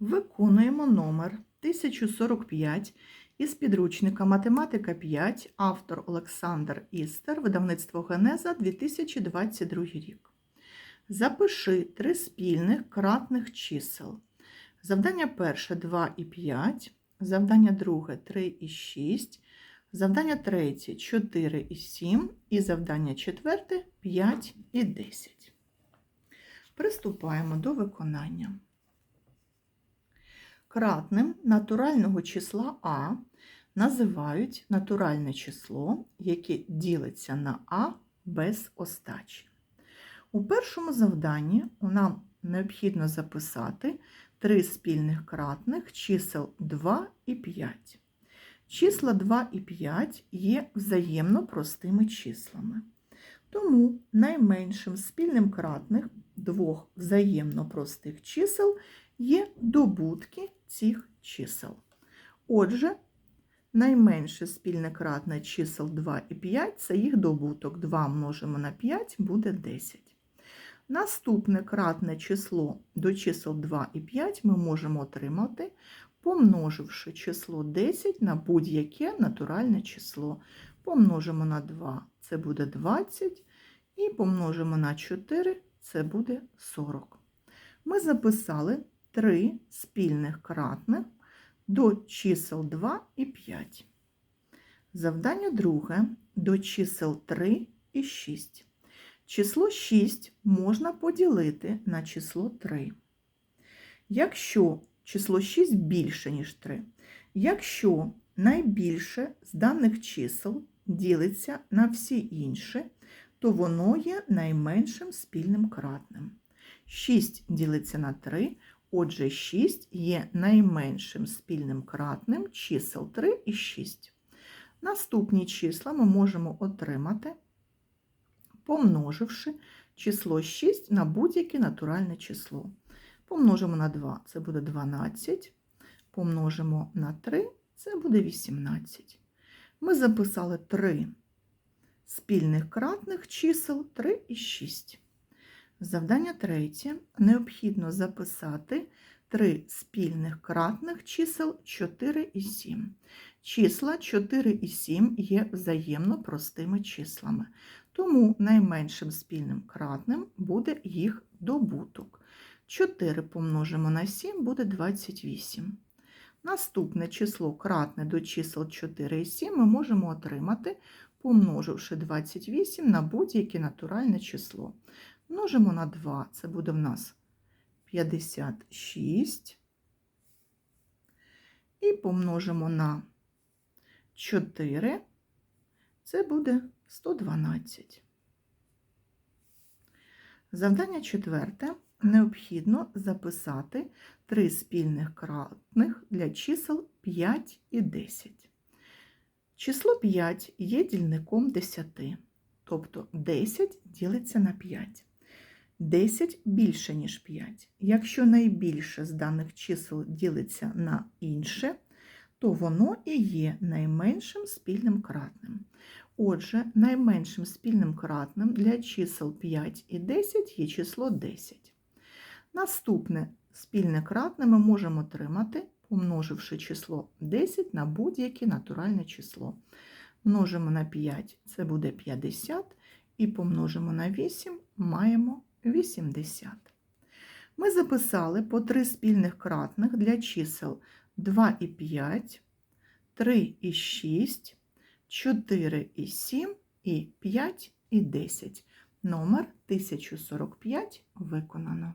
Виконуємо номер 1045 із підручника Математика 5, автор Олександр Істер, видавництво Генеза 2022 рік. Запиши три спільних кратних чисел. Завдання перше 2 і 5, завдання друге 3 і 6, завдання третє 4 і 7 і завдання четверте 5 і 10. Приступаємо до виконання. Кратним натурального числа А називають натуральне число, яке ділиться на А без остачі. У першому завданні нам необхідно записати три спільних кратних чисел 2 і 5. Числа 2 і 5 є взаємно простими числами. Тому найменшим спільним кратних двох взаємно простих чисел є добутки цих чисел. Отже, найменше спільне кратне чисел 2 і 5 це їх добуток. 2 множимо на 5 буде 10. Наступне кратне число до чисел 2 і 5 ми можемо отримати, помноживши число 10 на будь-яке натуральне число. Помножимо на 2 це буде 20, і помножимо на 4 це буде 40. Ми записали три спільних кратних до чисел 2 і 5. Завдання друге до чисел 3 і 6. Число 6 можна поділити на число 3. Якщо число 6 більше, ніж 3, якщо найбільше з даних чисел ділиться на всі інші, то воно є найменшим спільним кратним. 6 ділиться на 3, отже 6 є найменшим спільним кратним чисел 3 і 6. Наступні числа ми можемо отримати, помноживши число 6 на будь-яке натуральне число. Помножимо на 2, це буде 12, помножимо на 3, це буде 18. Ми записали 3 спільних кратних чисел 3 і 6. Завдання третє. Необхідно записати 3 спільних кратних чисел 4 і 7. Числа 4 і 7 є взаємно простими числами, тому найменшим спільним кратним буде їх добуток. 4 помножимо на 7 буде 28. Наступне число кратне до чисел 4 і 7 ми можемо отримати, помноживши 28 на будь-яке натуральне число. Множимо на 2, це буде в нас 56. І помножимо на 4, це буде 112. Завдання четверте. Необхідно записати три спільних кратних для чисел 5 і 10. Число 5 є дільником 10, тобто 10 ділиться на 5. 10 більше, ніж 5. Якщо найбільше з даних чисел ділиться на інше, то воно і є найменшим спільним кратним. Отже, найменшим спільним кратним для чисел 5 і 10 є число 10. Наступне спільне кратне ми можемо отримати, помноживши число 10 на будь-яке натуральне число. Множимо на 5 це буде 50, і помножимо на 8 маємо 80. Ми записали по три спільних кратних для чисел 2 і 5, 3 і 6, 4 і 7 і 5 і 10. Номер 1045 виконано.